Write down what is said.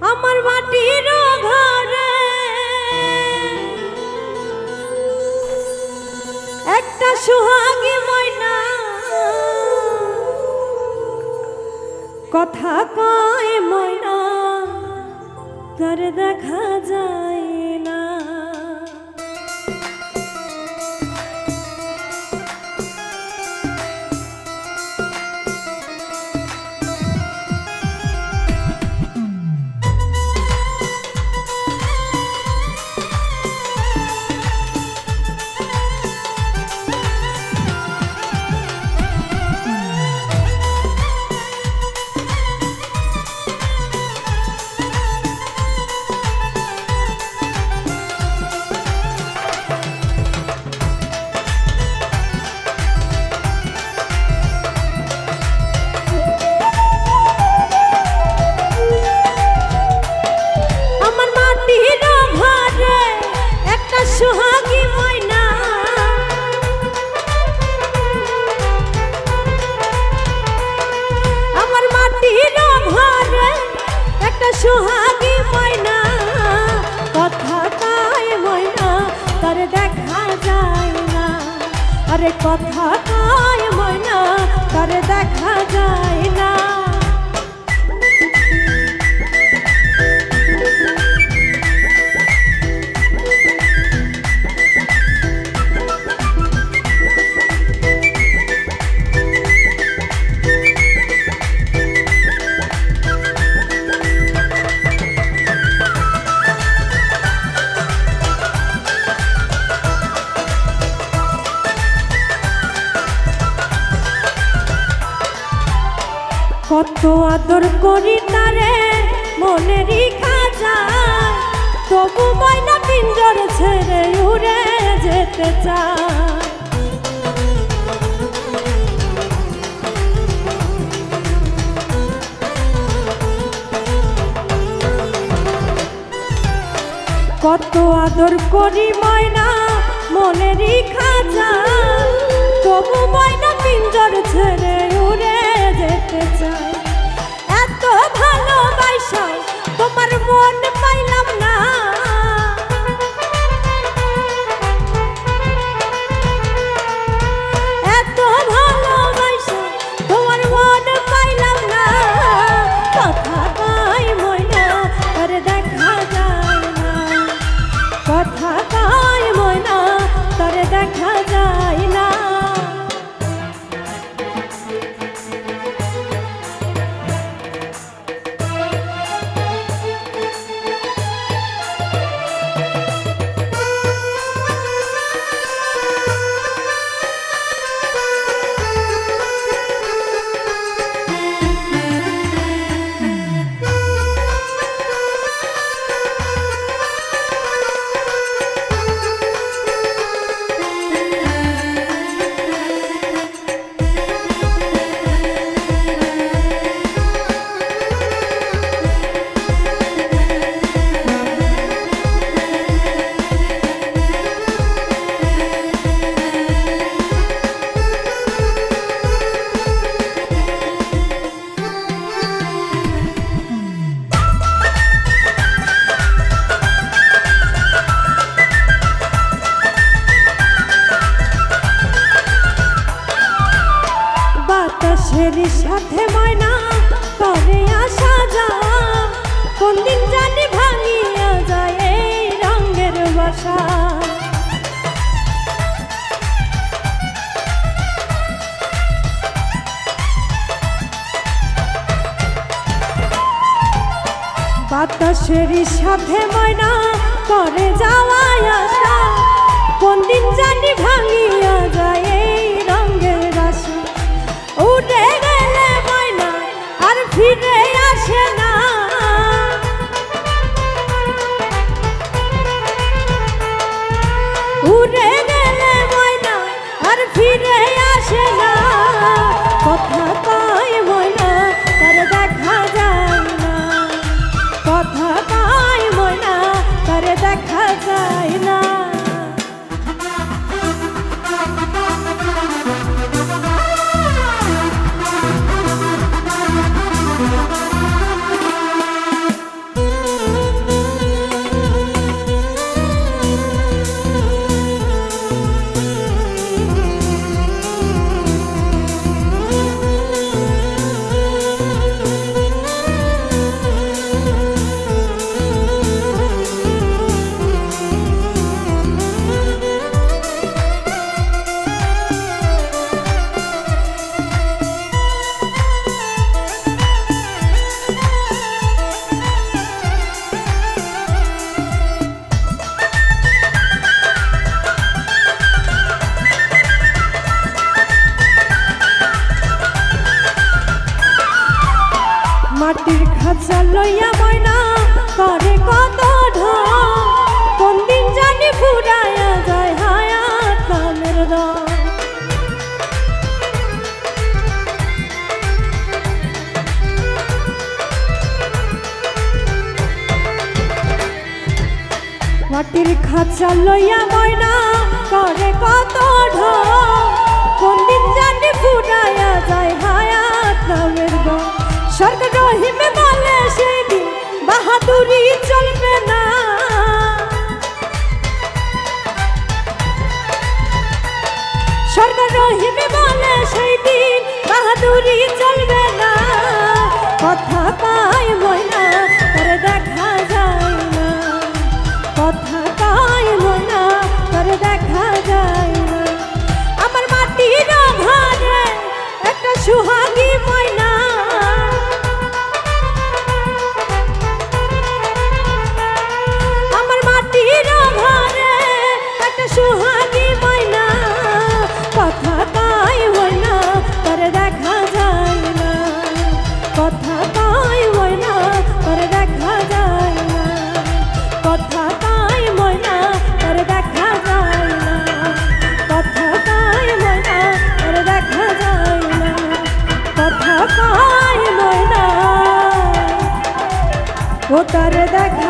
আমার মাটির ঘরে। একটা সুহাগী ময়না। কথা কয় ময়না তার দেখা যায় আরে কথা কায় ময়না তার দেখা যায় না? কত আদর করি তারে মনেরই খাজা তবু ময়না পিঞ্জর ছেড়ে উড়ে যেতে চায়। কত আদর করি ময়না মনেরই খাজা তবু ময়না পিঞ্জর ছেড়ে ভালোবাসা তোমার মন না। এত ভালোবাসা তোমার না। কথা দেখা যায় না। কথা কই ময়না, তার দেখা বাতাসের সাথে ময়না করে আসা যা কোন জানি ভাঙিয়া যায় এই রঙের বাসা। বাতাসের সাথে ময়না করে যাওয়া আসা। কোন দিন জানি ভাঙিয়া উড়ে খাঁচা লইয়া ময়না করে কত কোন দিন জানি ফুরায়া যায় হায়াত নামের রং মাটির খাঁচা লইয়া ময়না করে কত কোন দিন জানি ফুরায়া যায় সরকার রহিমে বলে সেদিন বাহাদুরি চলবে না। সরকার রহিমে বলে সেই দিন বাহাদুরি চলবে না। কথা পাই ময়না, তার দেখা যায় না। কথা পাই ময়না, তার দেখা যায় না। আমার মাটির ঘরে একটা সুহাগী ময়না ও তার দেখা